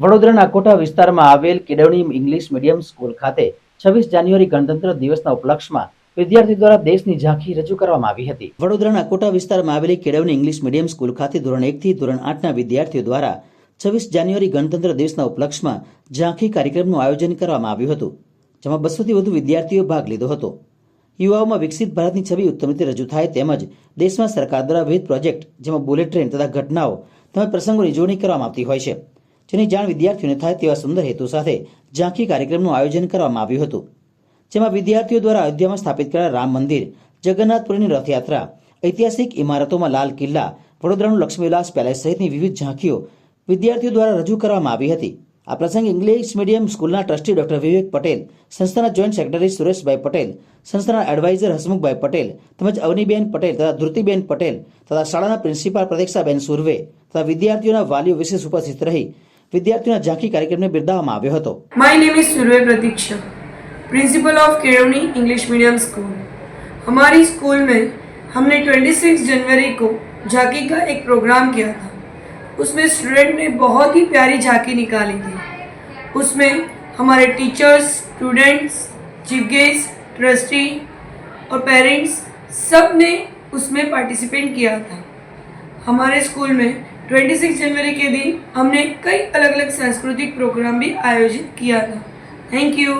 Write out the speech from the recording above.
વડોદરાના કોટા વિસ્તારમાં આવેલ કેળવણી ઇંગ્લિશ મીડિયમ સ્કૂલ ખાતે છવ્વીસ જાન્યુઆરી ગણતંત્ર દિવસના ઉપલક્ષમાં વિદ્યાર્થી દ્વારા દેશની ઝાંખી રજૂ કરવામાં આવી હતી. વડોદરાના કોટા વિસ્તારમાં આવેલી કેળવણી ઇંગ્લિશ મીડિયમ સ્કૂલ ખાતે ધોરણ એકથી ધોરણ આઠના વિદ્યાર્થીઓ દ્વારા છવ્વીસ જાન્યુઆરી ગણતંત્ર દિવસના ઉપલક્ષમાં ઝાંખી કાર્યક્રમનું આયોજન કરવામાં આવ્યું હતું, જેમાં બસોથી વધુ વિદ્યાર્થીઓ ભાગ લીધો હતો. યુવાઓમાં વિકસિત ભારતની છબી ઉત્તમ રીતે રજૂ થાય તેમજ દેશમાં સરકાર દ્વારા વિવિધ પ્રોજેક્ટ જેમાં બુલેટ ટ્રેન તથા ઘટનાઓ તેમજ પ્રસંગોની જોડણી કરવામાં આવતી હોય છે. જેની જાણ વિદ્યાર્થીઓને થાય તેવા સુંદર હેતુ સાથે ઝાંખી કાર્યક્રમનું આયોજન કરવામાં આવ્યું હતું. જેમાં વિદ્યાર્થીઓ દ્વારા અયોધ્યામાં સ્થાપિત કરેલા રામ મંદિર, જગન્નાથપુરીની રથયાત્રા, ઐતિહાસિક ઇમારતોમાં લાલ કિલ્લા, વડોદરાનું લક્ષ્મીવિલાસ પેલેસ સહિતની વિવિધ ઝાંખીઓ વિદ્યાર્થીઓ દ્વારા રજૂ કરવામાં આવી હતી. આ પ્રસંગે ઇંગ્લિશ મીડિયમ સ્કૂલના ટ્રસ્ટી ડોક્ટર વિવેક પટેલ, સંસ્થાના જોઈન્ટ સેક્રેટરી સુરેશભાઈ પટેલ, સંસ્થાના એડવાઇઝર હસમુખભાઈ પટેલ તેમજ અવનીબેન પટેલ તથા ધૃતિબેન પટેલ તથા શાળાના પ્રિન્સિપાલ પ્રતીક્ષાબેન સુરવે તથા વિદ્યાર્થીઓના વાલીઓ વિશેષ ઉપસ્થિત રહી વિદ્યાર્થીઓના ઝાંખી કાર્યક્રમને બિરદાવવામાં આવ્યો હતો My name is Surve Pratiksha, principal of Kerwani English medium school हमारी स्कूल में हमने 26 जनवरी को झांकी का एक प्रोग्राम किया था उसमें स्टूडेंट ने बहुत ही प्यारी झांकी निकाली थी उसमें हमारे teachers students chief guest trustee और पेरेंट्स सब ने उसमें पार्टिसिपेट किया था हमारे स्कूल में 26 जनवरी के दिन हमने कई अलग अलग सांस्कृतिक प्रोग्राम भी आयोजित किया था थैंक यू